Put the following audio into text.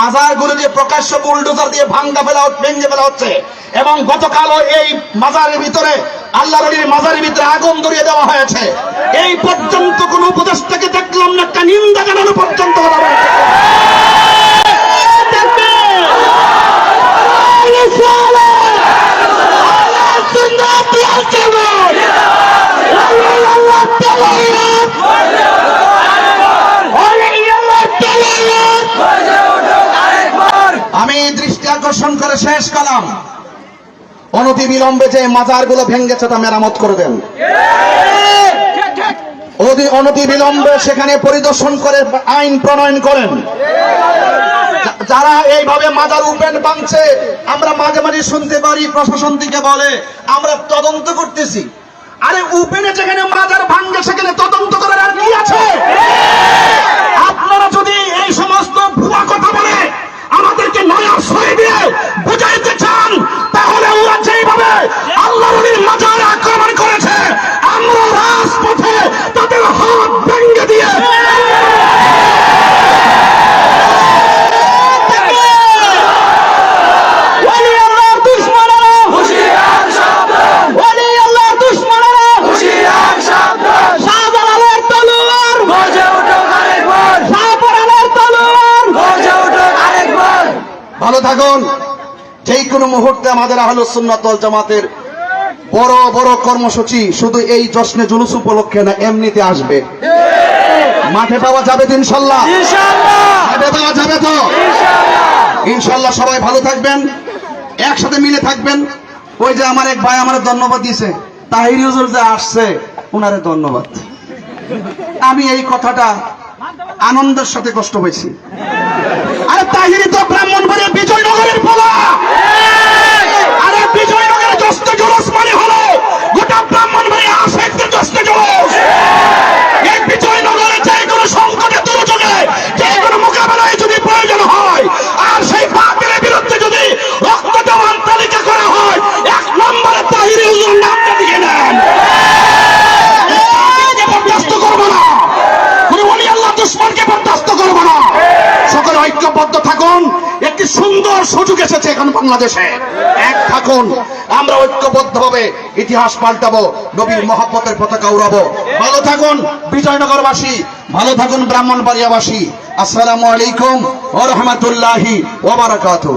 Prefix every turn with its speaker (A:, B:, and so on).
A: মাজারগুলো যে প্রকাশ্য বুলডোজার দিয়ে ভাঙ্গা ফেলা ভেঙে ফেলা হচ্ছে। এবং গতকালও এই মাজারের ভিতরে আল্লাহ রলির মাজারের ভিতরে আগুন ধরিয়ে দেওয়া হয়েছে। দৃষ্টি আকর্ষণ করে শেষ কালাম। অনতি বিলম্বে যে মাজারগুলো ভেঙ্গেছে তা মেরামত করে দেন। অনতি বিলম্বে সেখানে পরিদর্শন করে আইন প্রণয়ন করেন। যারা এইভাবে মাজার উপেন বাংছে আমরা মাঝে মাঝে শুনতে পারি, প্রশাসন থেকে বলে, আমরা তদন্ত করতেছি। আরে উপেনে যেখানে মাজার ভাঙ্গে সেখানে তদন্ত ভালো থাকুন। যেই কোনো মুহূর্তে আমাদের আহলুস সুন্নাত ওয়াল জামাতের বড় বড় কর্মসূচি শুধু এই জশ্নে জুলুস উপলক্ষে না এমনিতে আসবে। মাঠে পাওয়া যাবে তো ইনশাল্লাহ। মাঠে পাওয়া যাবে তো? ইনশাল্লাহ। সবাই ভালো থাকবেন একসাথে মিলে থাকবেন। ওই যে আমার এক ভাই আমার ধন্যবাদ দিয়েছে তাহির যে আসছে ওনারে ধন্যবাদ। আমি এই কথাটা আনন্দের সাথে কষ্ট পেয়েছি আরে তাহিরি তো ব্রাহ্মণ বিজয়নগরের পোলা ঐক্যবদ্ধ থাকুন। একটি সুন্দর সুযোগ এসেছে এখন বাংলাদেশে। এক থাকুন। আমরা ঐক্যবদ্ধ ভাবে ইতিহাস পাল্টাবো, নবীর মহাপতের পতাকা উড়াবো। ভালো থাকুন বিজয়নগরবাসী, ভালো থাকুন ব্রাহ্মণবাড়িয়াবাসী। আসসালামু আলাইকুম ও রহমতুল্লাহি ওবারাকাতু